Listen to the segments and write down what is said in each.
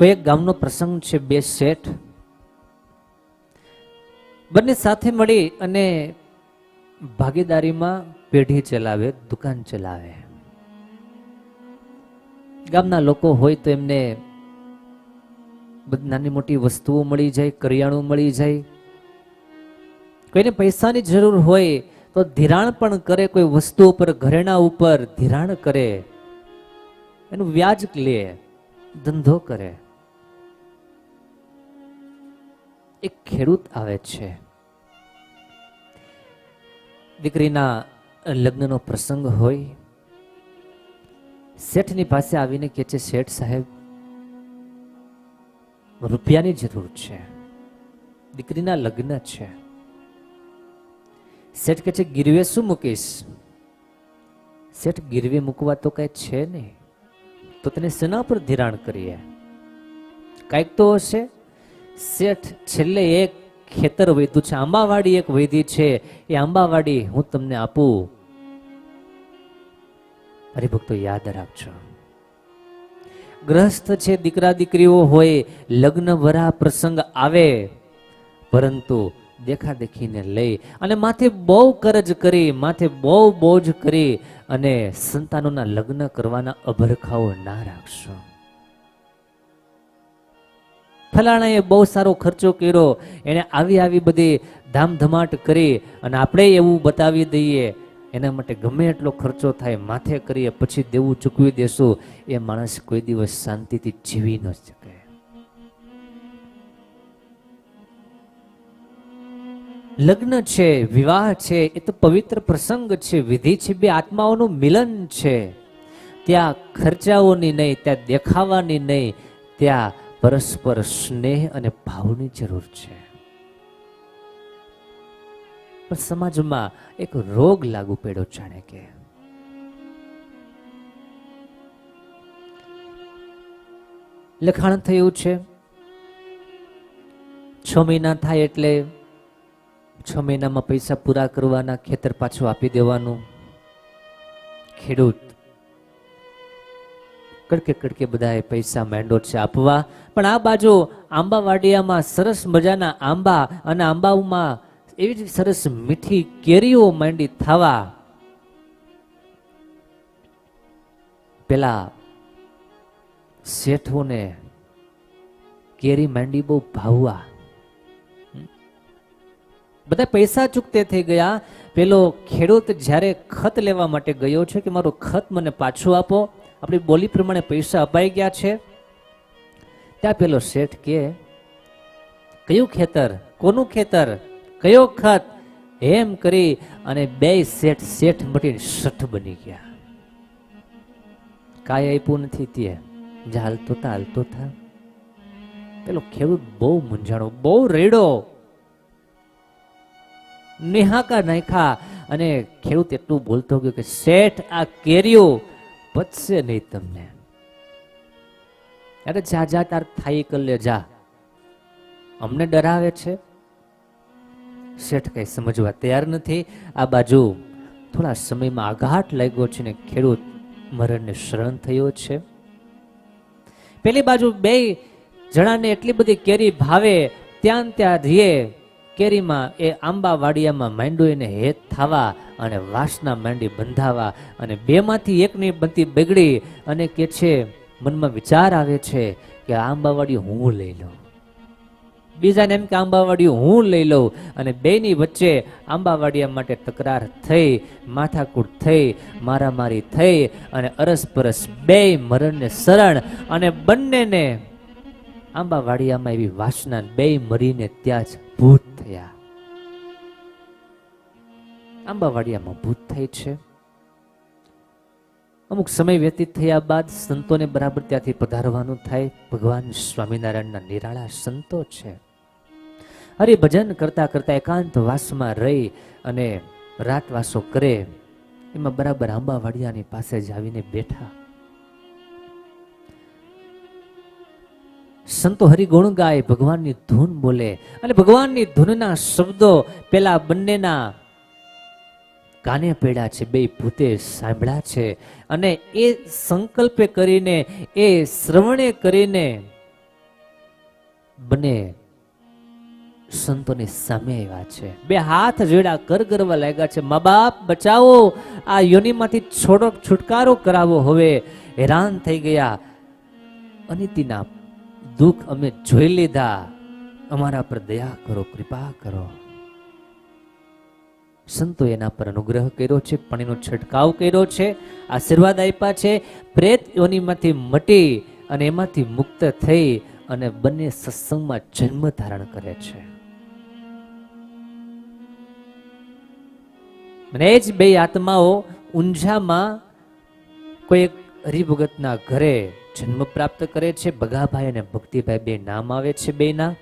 કોઈ એક ગામનો પ્રસંગ છે બે શેઠ. બંને સાથે મળી અને ભાગીદારીમાં પેઢી ચલાવે, દુકાન ચલાવે. ગામના લોકો હોય તો એમને નાની મોટી વસ્તુઓ મળી જાય, કરિયાણું મળી જાય. કોઈને પૈસાની જરૂર હોય તો ધિરાણ પણ કરે, કોઈ વસ્તુ ઉપર, ઘરેણા ઉપર ધિરાણ કરે. એનું વ્યાજ લે, ધંધો કરે. એક ખેડૂત આવે છે. દીકરીના લગ્નનો પ્રસંગ હોય, શેઠની પાસે આવીને કહે છે, શેઠ સાહેબ, રૂપિયાની જરૂર છે. દીકરીના લગ્ન છે. શેઠ કહે છે, ગીરવે શું મૂકીશ? શેઠ, ગીરવે મૂકવા તો કઈ છે નહીં. તો તને શેના પર ધિરાણ કરીએ. કાંઈક તો હશે. શેઠ, છેલ્લે એક ખેતર વૈધું છે. આંબાવાડી એક વૈધી છે. એ આંબાવાડી હું તમને આપું. હરિભક્તો, યાદ રાખજો. ગ્રસ્ત છે દીકરા દીકરીઓ હોય, લગ્ન વરા પ્રસંગ આવે, પરંતુ દેખા દેખીને લઈ અને માથે બહુ કરજ કરી, માથે બહુ બોજ કરી અને સંતાનોના લગ્ન કરવાના અભરખાઓ ના રાખશો. ફલાણાએ બહુ સારો ખર્ચો કર્યો. એણે આવી આવી બધી ધામધમાટ કરી અને આપણે એવું બતાવી દઈએ. એના માટે ગમે એટલો ખર્ચો થાય, માથે કરીએ, પછી દેવું ચૂકવી દેશું. એ માણસ કોઈ દિવસ શાંતિથી જીવી ન શકે. લગ્ન છે, વિવાહ છે, એ તો પવિત્ર પ્રસંગ છે, વિધિ છે, બે આત્માઓનું મિલન છે. ત્યાં ખર્ચાઓની નહીં, ત્યાં દેખાવાની નહીં, ત્યાં પરસ્પર સ્નેહ અને ભાવની જરૂર છે. પણ સમાજમાં એક રોગ લાગુ પડ્યો જાણે કે. લખાણ થયું છે, છ મહિના થાય એટલે છ મહિનામાં પૈસા પૂરા કરવાના, ખેતર પાછું આપી દેવાનું. ખેડૂત કડકે કડકે બધાએ પૈસા માંડો છે આપવા. પણ આ બાજુ આંબાવાડિયામાં સરસ મજાના આંબા અને આંબાઓમાં એવી જ સરસ મીઠી કેરીઓ માંડી થવા. પેલા શેઠોને કેરી માંડી બહુ ભાવવા. બધા પૈસા ચૂકતે થઈ ગયા. પેલો ખેડૂત જ્યારે ખત લેવા માટે ગયો છે કે મારું ખત મને પાછું આપો. આપણી બોલી પ્રમાણે પૈસા અપાઈ ગયા છે. ત્યાં પેલો શેઠ કે, કયું ખેતર? કોનું ખેતર? કયો ખત? એમ કરી અને બે શેઠ શેઠ મટીને શઠ બની ગયા. કાંઈ આપ્યું નથી તે. હાલતો તા હાલતો થા. પેલો ખેડૂત બહુ મૂંઝાણો, બહુ રેડો. નિહાકા નાખ્યા અને ખેડૂત એટલું બોલતો ગયો કે, શેઠ, આ કેરીઓ પચશે નહીં તમને. અરે જા જા, તાર થાય કર લે, જા. અમને ડરાવે છે? શેઠ કઈ સમજવા તૈયાર નથી. આ બાજુ થોડા સમયમાં આઘાટ લાગ્યો છે ને ખેડૂત મરણને શરણ થયો છે. પેલી બાજુ બે જણાને એટલી બધી કેરી ભાવે ત્યાં ત્યાં રીએ કેરીમાં એ આંબા વાડિયામાં માંડ્યું એને હેત થવા અને વાસના માંડી બંધાવા અને બેમાંથી એકની બનતી બગડી અને કે છે, મનમાં વિચાર આવે છે કે આંબાવાડી હું લઈ લઉં. બીજાને એમ કે આંબાવાડી હું લઈ લઉં અને બેની વચ્ચે આંબાવાડિયા માટે તકરાર થઈ, માથાકૂટ થઈ, મારામારી થઈ અને અરસપરસ બે મરણને શરણ અને બંનેને આંબાવાડિયામાં એવી વાસના બે મરીને ત્યાં જ ભૂત થયા. આંબાવાડિયામાં ભૂત થઈ છે. અમુક સમય વ્યતીત થયા બાદ સંતોને બરાબર ત્યાંથી પધારવાનું થાય. ભગવાન સ્વામિનારાયણના નિરાળા સંતો છે. હરિભજન કરતા કરતા એકાંત વાસમાં રહી અને રાતવાસો કરે. એમાં બરાબર આંબાવાડિયાની પાસે જ આવીને બેઠા. સંતો હરિગુણ ગાય, ભગવાનની ધૂન બોલે અને ભગવાનની ધૂનના શબ્દો પેલા બંનેના કાને પેડા છે, બે ભૂતે સાંભળ્યા છે. અને એ સંકલ્પે કરીને, એ શ્રવણે કરીને બંને સંતોની સામે આવ્યા છે. બે હાથ જોડ્યા કર કરવા લાગ્યા છે. મા બાપ, બચાવો. આ યોનિમાંથી છોડો, છુટકારો કરાવો. હવે હેરાન થઈ ગયા. અનિતિના દુઃખ અમે જોઈ લીધા. અમારા પર દયા કરો, કૃપા કરો. સંતો એના પર અનુગ્રહ કર્યો છે, પાણીનો છંટકાવ કર્યો છે, આશીર્વાદ આપ્યા છે, પ્રેત યોનીમાંથી મટી અને એમાંથી મુક્ત થઈ અને બંને સત્સંગમાં જન્મ ધારણ કરે છે. અને જ બે આત્માઓ ઊંઝામાં કોઈ એક હરિભગતના ઘરે જન્મ પ્રાપ્ત કરે છે, ભગાભાઈ અને ભક્તિભાઈ બે નામ આવે છે બેના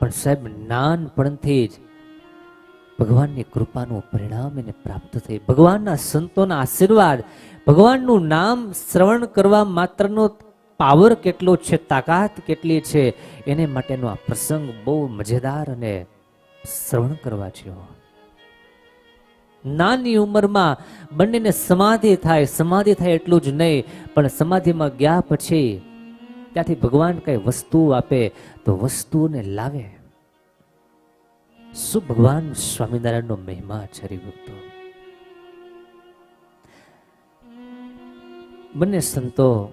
પણ સાહેબ, નાનપણથી જ ભગવાનની કૃપાનું પરિણામ એને પ્રાપ્ત થઈ ભગવાનના સંતોના આશીર્વાદ, ભગવાનનું નામ શ્રવણ કરવા માત્રનો પાવર કેટલો છે, તાકાત કેટલી છે, એને માટેનો આ પ્રસંગ બહુ મજેદાર અને શ્રવણ કરવા જેવો. નાની ઉંમરમાં બંનેને સમાધિ થાય સમાધિ થાય એટલું જ નહીં, પણ સમાધિમાં ગયા પછી ત્યાંથી ભગવાન કઈ વસ્તુ આપે તો વસ્તુને લાવે. શું ભગવાન સ્વામિનારાયણનો મહિમા છે હરિભક્તો બંને સંતો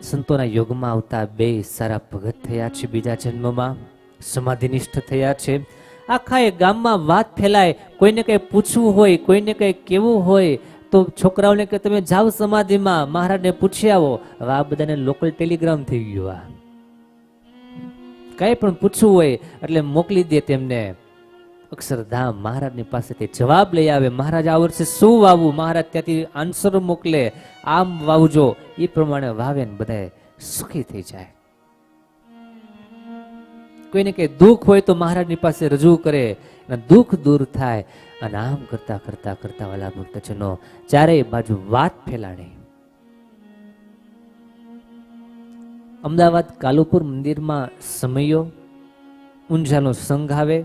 સંતોના યોગમાં આવતા બે સારા ભગત થયા છે. બીજા જન્મમાં સમાધિનિષ્ઠ થયા છે. આખા એ ગામમાં વાત ફેલાય. કોઈને કંઈ પૂછવું હોય, કોઈને કંઈ કેવું હોય, તો છોકરાઓને કે તમે જાઓ સમાધિમાં, મહારાજને પૂછી આવો. હવે આ બધાને લોકલ ટેલિગ્રામ થઈ ગયું આ. કઈ પણ પૂછવું હોય એટલે મોકલી દે તેમને. અક્ષરધામ મહારાજની પાસેથી જવાબ લઈ આવે, મહારાજ, આ વર્ષે શું વાવવું? મહારાજ ત્યાંથી આન્સર મોકલે. આમ વાવજો. એ પ્રમાણે વાવે ને બધા સુખી થઈ જાય. કોઈને કઈ દુઃખ હોય તો મહારાજની પાસે રજૂ કરે અને દુઃખ દૂર થાય અને આમ કરતા કરતા કરતા વાલા ભક્તજનો ચારેય બાજુ વાત ફેલાણી. અમદાવાદ કાલુપુર મંદિરમાં સમયો, ઊંઝાનો સંઘ આવે.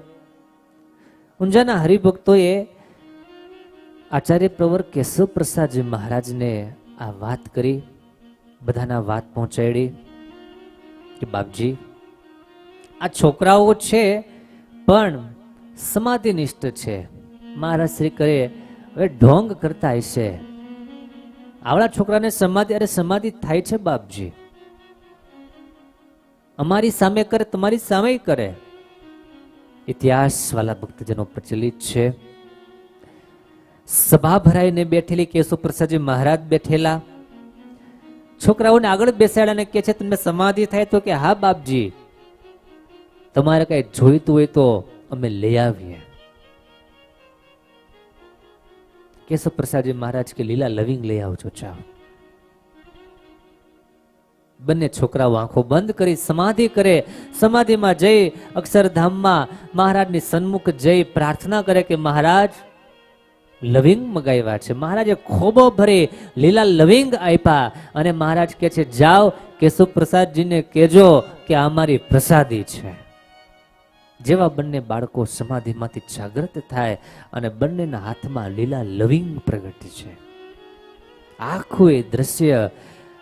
ઊંઝાના હરિભક્તોએ આચાર્ય પ્રવર કેશવ પ્રસાદજી મહારાજને આ વાત કરી, બધાના વાત પહોંચાડી કે બાપજી, આ છોકરાઓ છે, પણ સમાધિનિષ્ઠ છે. મહારાજ શ્રી કરે હવે ઢોંગ કરતા હશે. આવડા છોકરાને સમાધિ, અરે સમાધિ થાય છે બાપજી. અમારી સામે કરે, તમારી સામે કરે. ઇતિહાસ વાલા ભક્તજનો પ્રચલિત છે. સભા ભરાઈને બેઠેલી કેશવ પ્રસાદજી મહારાજ બેઠેલા. છોકરાઓને આગળ બેસાડ્યા અને કે છે, તમને સમાધિ થાય તો કે, હા બાપજી, તમારે કઈ જોઈતું હોય તો અમે લઈ આવીએ. કેશવ પ્રસાદજી મહારાજ કે, લીલા લવિંગ લઈ આવજો ચા. બંને છોકરાઓ આંખો બંધ કરી સમાધિ કરે. સમાધિમાં જઈ અક્ષરધામમાં મહારાજની સન્મુખ જઈ પ્રાર્થના કરે કે મહારાજ, લવિંગ મગાવ્યા છે. મહારાજે ખોબો ભરી લીલા લવિંગ આપ્યા અને મહારાજ કે છે, જાઓ કેશવ પ્રસાદજીને કહેજો કે આ અમારી પ્રસાદી છે. જેવા બંને બાળકો સમાધિમાંથી જાગૃત થાય અને બંનેના હાથમાં લીલા લવિંગ પ્રગટ છે. આખું એ દ્રશ્ય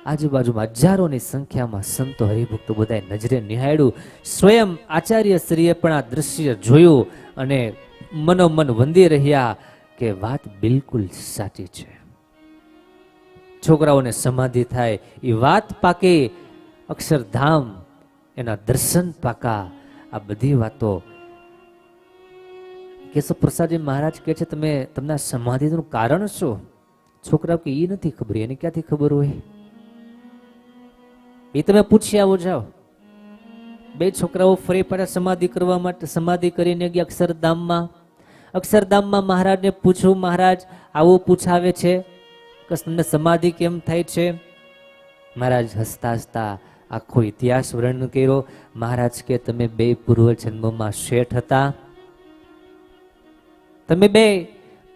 આજુબાજુમાં હજારોની સંખ્યામાં સંતો હરિભક્તો બધાએ નજરે નિહાળ્યું. સ્વયં આચાર્ય શ્રીએ પણ આ દ્રશ્ય જોયું અને મનોમન વંદી રહ્યા કે વાત બિલકુલ સાચી છે. છોકરાઓને સમાધિ થાય એ વાત પાકી, અક્ષરધામ, એના દર્શન પાકા, આ બધી વાતો. કેશવ પ્રસાદજી મહારાજ કહે છે, તમે, તમને સમાધિનું કારણ શું? છોકરાઓ કે એ નથી ખબર, એને ક્યાંથી ખબર હોય? એ તમે પૂછી આવો જાઓ. બે છોકરાઓ ફરી પાછા સમાધિ કરવા માટે સમાધિ કરીને ગયા અક્ષરધામમાં. અક્ષરધામમાં મહારાજને પૂછ્યું, મહારાજ, આવું પૂછાવે છે કે સમાધિ કેમ થાય છે? મહારાજ હસતા હસતા આખો ઇતિહાસ વર્ણન કર્યો. મહારાજ કે, તમે બે પૂર્વ જન્મમાં શેઠ હતા. તમે બે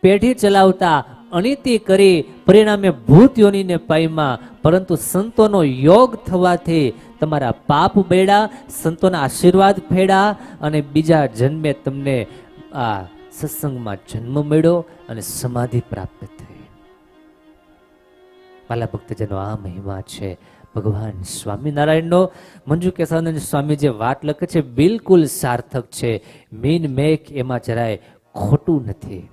પેઢી ચલાવતા અનિતિ કરી પરિણામે ભૂત યોનીને પામ્યા પરંતુ સંતોનો યોગ થવાથી તમારા પાપ બેડા, સંતોના આશીર્વાદ ફેડા અને બીજા જન્મે તમને આ સત્સંગમાં જન્મ મળ્યો અને સમાધિ પ્રાપ્ત થઈ. પાલા ભક્તજનો, આ મહિમા છે ભગવાન સ્વામિનારાયણનો. મંજુ કેશાનંદ સ્વામી જે વાત લખે છે, બિલકુલ સાર્થક છે. મીન મેક એમાં જરાય ખોટું નથી.